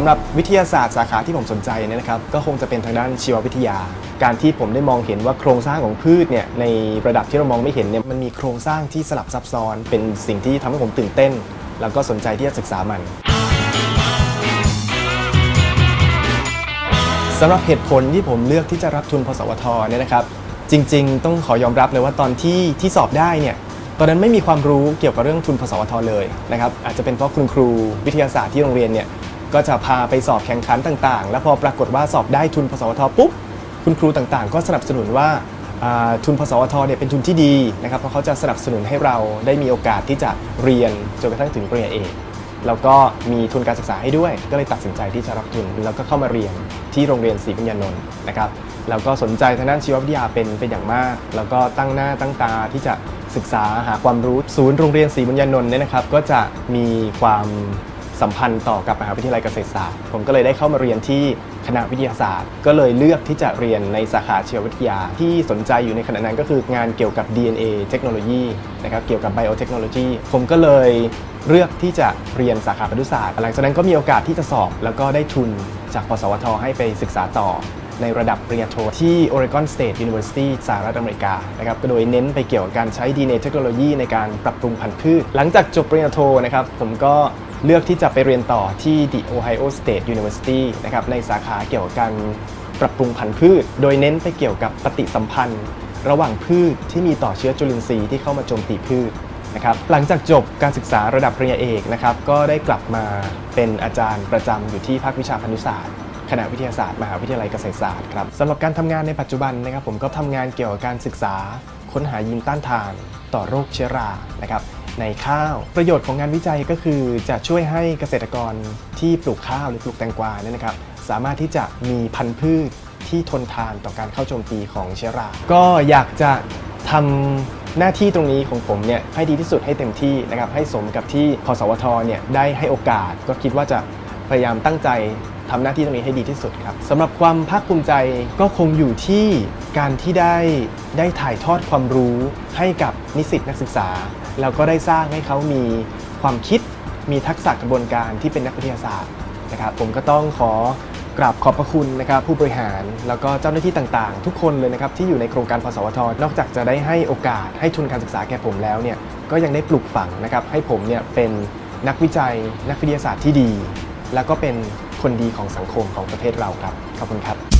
ำหรับวิทยาศาสตร์สาขาที่ผมสนใจเนี่ยนะครับก็คงจะเป็นทางด้านชีววิทยา การที่ผมได้มองเห็นว่าโครงสร้างของพืชเนี่ยในระดับที่เรามองไม่เห็นเนี่ยมันมีโครงสร้างที่สลับซับซ้อน เป็นสิ่งที่ทำให้ผมตื่นเต้น แล้วก็สนใจที่จะศึกษามันสำหรับเหตุผลที่ผมเลือกที่จะรับทุนพสวทเนี่ยนะครับ จริง ๆ ต้องขอยอมรับเลยว่าตอนที่ที่สอบได้เนี่ยตอนนั้นไม่มีความรู้เกี่ยวกับเรื่องทุนพสวทเลยนะครับอาจจะเป็นเพราะคุณครูวิทยาศาสตร์ที่โรงเรียนเนี่ย ก็จะพาไปสอบแข่งขันต่างๆ แล้วพอปรากฏว่าสอบได้ทุนพสวทปุ๊บคุณครูต่างๆ ก็สนับสนุนว่าทุนพสวทเนี่ยเป็นทุนที่ดีนะครับเพราะเขาจะสนับสนุนให้เราได้มีโอกาสที่จะเรียนจนกระทั่งถึงปริญญาเอกแล้วก็มีทุนการศึกษาให้ด้วย ก็เลยตัดสินใจที่จะรับทุนแล้วก็เข้ามาเรียนที่โรงเรียนศรีปัญญานนท์นะครับแล้วก็สนใจทางด้านชีววิทยาเป็นเป็นอย่างมาก แล้วก็ตั้งหน้าตั้งตาที่จะศึกษาหาความรู้ศูนย์โรงเรียนศรีปัญญานนท์เนี่ยนะครับ ก็จะมีความ สัมพันธ์ต่อกับมหาวิทยาลัยเกษตรศาสตร์ ผมก็เลยได้เข้ามาเรียนที่คณะวิทยาศาสตร์ ก็เลยเลือกที่จะเรียนในสาขาชีววิทยา ที่สนใจอยู่ในขณะนั้นก็คืองานเกี่ยวกับ DNA เทคโนโลยีนะครับเกี่ยวกับ biotechnology ผมก็เลยเลือกที่จะเรียนสาขาปศุสัตว์หลังจากนั้นก็มีโอกาสที่จะสอบ แล้วก็ได้ทุนจากปสวทให้ไปศึกษาต่อในระดับปริญญาโทที่ Oregon State University สหรัฐอเมริกานะครับก็โดยเน้นไปเกี่ยวกับการใช้ DNA เทคโนโลยีในการปรับปรุงพันธุ์พืช หลังจากจบปริญญาโทนะครับผมก็ เลือกที่จะไปเรียนต่อที่ The Ohio State University นะครับในสาขาเกี่ยวกับการปรับปรุงพันธุ์พืช โดยเน้นไปเกี่ยวกับปฏิสัมพันธ์ ระหว่างพืชที่มีต่อเชื้อจุลินทรีย์ที่เข้ามาโจมตีพืชนะครับหลังจากจบการศึกษาระดับปริญญาเอกนะครับก็ได้กลับมาเป็นอาจารย์ประจำอยู่ที่ภาควิชาพันธุศาสตร์คณะวิทยาศาสตร์มหาวิทยาลัยเกษตรศาสตร์ครับสำหรับการทำงานในปัจจุบันนะครับผมก็ทำงานเกี่ยวกับการศึกษา ค้นหายีนต้านทาน ต่อโรคเชื้อรานะครับ ในข้าว ประโยชน์ของงานวิจัยก็คือจะช่วยให้เกษตรกรที่ปลูกข้าวหรือปลูกแตงกวาเนี่ยนะครับ สามารถที่จะมีพันธุ์พืชที่ทนทานต่อการเข้าโจมตีของเชื้อรา ก็อยากจะทำหน้าที่ตรงนี้ของผมเนี่ยให้ดีที่สุดให้เต็มที่นะครับให้สมกับที่พสวทเนี่ยได้ให้โอกาส ก็คิดว่าจะพยายามตั้งใจทำหน้าที่ตรงนี้ให้ดีที่สุดครับสำหรับความภาคภูมิใจก็คงอยู่ที่การที่ได้ได้ถ่ายทอดความรู้ให้กับนิสิตนักศึกษา แล้วก็ได้สร้างให้เขามีความคิดมีทักษะกระบวนการที่เป็นนักวิทยาศาสตร์นะครับผมก็ต้องขอกราบขอบพระคุณนะครับผู้บริหารแล้วก็เจ้าหน้าที่ต่างๆ ทุกคนเลยนะครับที่อยู่ในโครงการพสวท นอกจากจะได้ให้โอกาสให้ทุนการศึกษาแก่ผมแล้วเนี่ยก็ยังได้ปลูกฝังนะครับให้ผมเนี่ยเป็นนักวิจัย นักวิทยาศาสตร์ที่ดี แล้วก็เป็นคนดีของสังคมของประเทศเราครับขอบคุณครับ